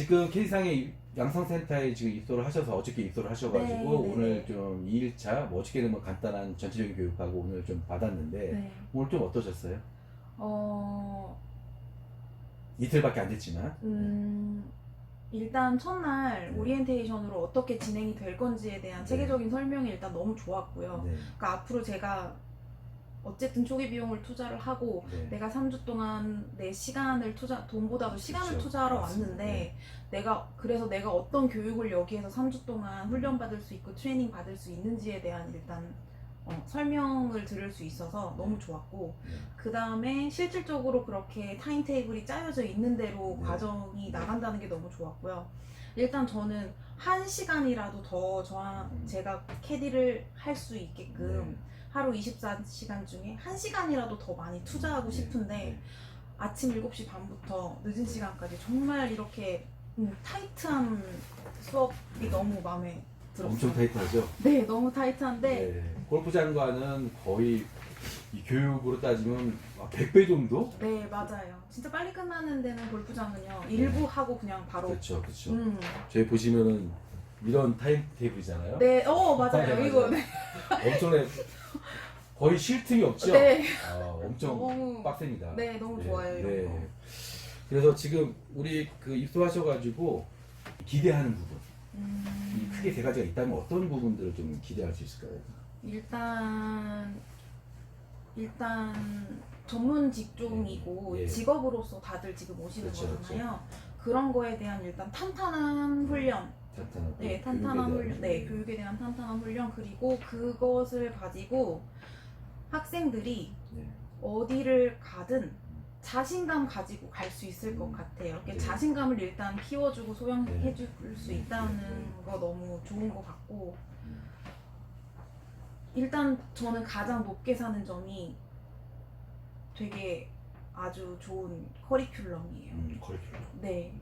지금 K상의 양성센터에 지금 입소를 하셔서 어저께 입소를 하셔가지고 네, 네, 오늘 네. 좀 2일차 뭐 어저께는 뭐 간단한 전체적인 교육하고 오늘 좀 받았는데 네. 오늘 좀 어떠셨어요? 어, 이틀밖에 안 됐지만 음, 일단 첫날 네. 오리엔테이션으로 어떻게 진행이 될 건지에 대한 네. 체계적인 설명이 일단 너무 좋았고요. 네. 그러니까 앞으로 제가 어쨌든 초기 비용을 투자를 하고 네. 내가 3주 동안 내 시간을 투자 돈보다도 시간을 그렇죠. 투자하러 맞습니다. 왔는데 네. 내가 그래서 내가 어떤 교육을 여기에서 3주 동안 훈련 받을 수 있고 트레이닝 받을 수 있는지에 대한 일단 어, 설명을 들을 수 있어서 너무 좋았고 네. 그 다음에 실질적으로 그렇게 타임 테이블이 짜여져 있는 대로 네. 과정이 나간다는 게 너무 좋았고요. 일단 저는 한 시간이라도 더 저와 음. 제가 캐디를 할 수 있게끔 네. 하루 24시간 중에 한 시간이라도 더 많이 투자하고 네. 싶은데 네. 아침 7시 반부터 늦은 시간까지 정말 이렇게 음, 타이트한 수업이 너무 마음에 들었어요. 엄청 타이트하죠? 네, 너무 타이트한데 네. 골프장과는 거의 이 교육으로 따지면 100배 정도? 네, 맞아요. 진짜 빨리 끝나는 데는 골프장은요. 일부 하고 그냥 바로 그렇죠, 그렇죠. 음. 저희 보시면은 이런 타임 테이블이잖아요. 네, 어, 맞아요. 맞아요, 이거 맞아요. 네. 엄청나게 거의 쉴 틈이 없죠? 네. 아, 엄청 너무 빡셉니다. 네, 너무 좋아요, 이런 거. 그래서 지금 우리 그 입소하셔가지고 기대하는 부분, 이 음, 크게 세 가지가 있다면 어떤 부분들을 좀 기대할 수 있을까요? 일단 일단 전문 직종이고 예. 직업으로서 다들 지금 오시는 그렇죠, 거잖아요. 그런 거에 대한 일단 탄탄한 훈련, 탄탄한 네, 교육에 탄탄한 대한 훈련, 네, 교육에 대한 탄탄한 훈련 그리고 그것을 가지고 학생들이 네. 어디를 가든 자신감 가지고 갈 수 있을 것 같아요. 이렇게 네. 자신감을 일단 키워주고 소양해 네. 줄수 네. 있다는 네. 거 너무 좋은 것 같고 음. 일단 저는 가장 높게 사는 점이 되게 아주 좋은 커리큘럼이에요. 음, 커리큘럼. 네.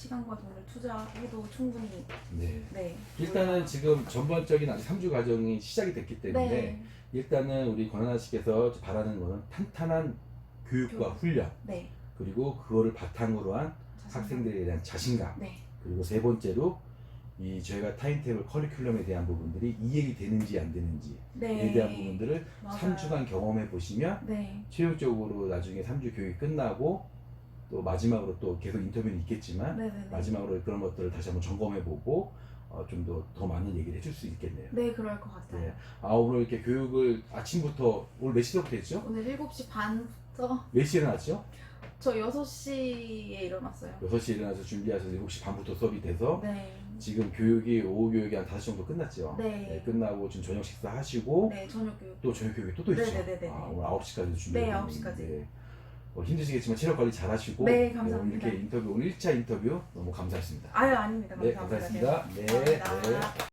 시간과 돈을 투자해도 충분히 네. 네. 일단은 지금 전반적인 아직 3주 과정이 시작이 됐기 때문에 네. 일단은 우리 권하나 씨께서 바라는 거는 탄탄한 교육과 교육. 훈련 네. 그리고 그거를 바탕으로 한 자신감. 학생들에 대한 자신감 네. 그리고 세 번째로 이 저희가 타임테이블 커리큘럼에 대한 부분들이 이해가 되는지 안 되는지에 네. 대한 부분들을 맞아요. 3주간 경험해 보시면 네. 최종적으로 나중에 3주 교육이 끝나고 또 마지막으로 또 계속 인터뷰는 있겠지만 네, 네, 네. 마지막으로 그런 것들을 다시 한번 점검해 보고 어, 좀 더 더 많은 얘기를 해줄 수 있겠네요. 네, 그럴 것 같아요. 네. 아 오늘 이렇게 교육을 아침부터 오늘 몇 시부터 했죠? 오늘 7시 반부터 몇 시에 일어났죠? 저 6시에 일어났어요. 6시에 일어나서 준비하셔서 7시 반부터 수업이 돼서 네. 지금 교육이 오후 교육이 한 5시 정도 끝났죠? 네. 끝나고 지금 저녁 식사 하시고 네, 저녁 교육. 또 저녁 교육이 또, 또 있죠? 네네네네. 아, 오늘 9시까지 준비 네, 9시 까지. 어, 힘드시겠지만 체력 관리 잘 하시고 네, 감사합니다. 이렇게 인터뷰 오늘 1차 인터뷰 너무 감사했습니다. 아유, 아닙니다. 네, 감사합니다. 감사했습니다. 네, 감사합니다. 네.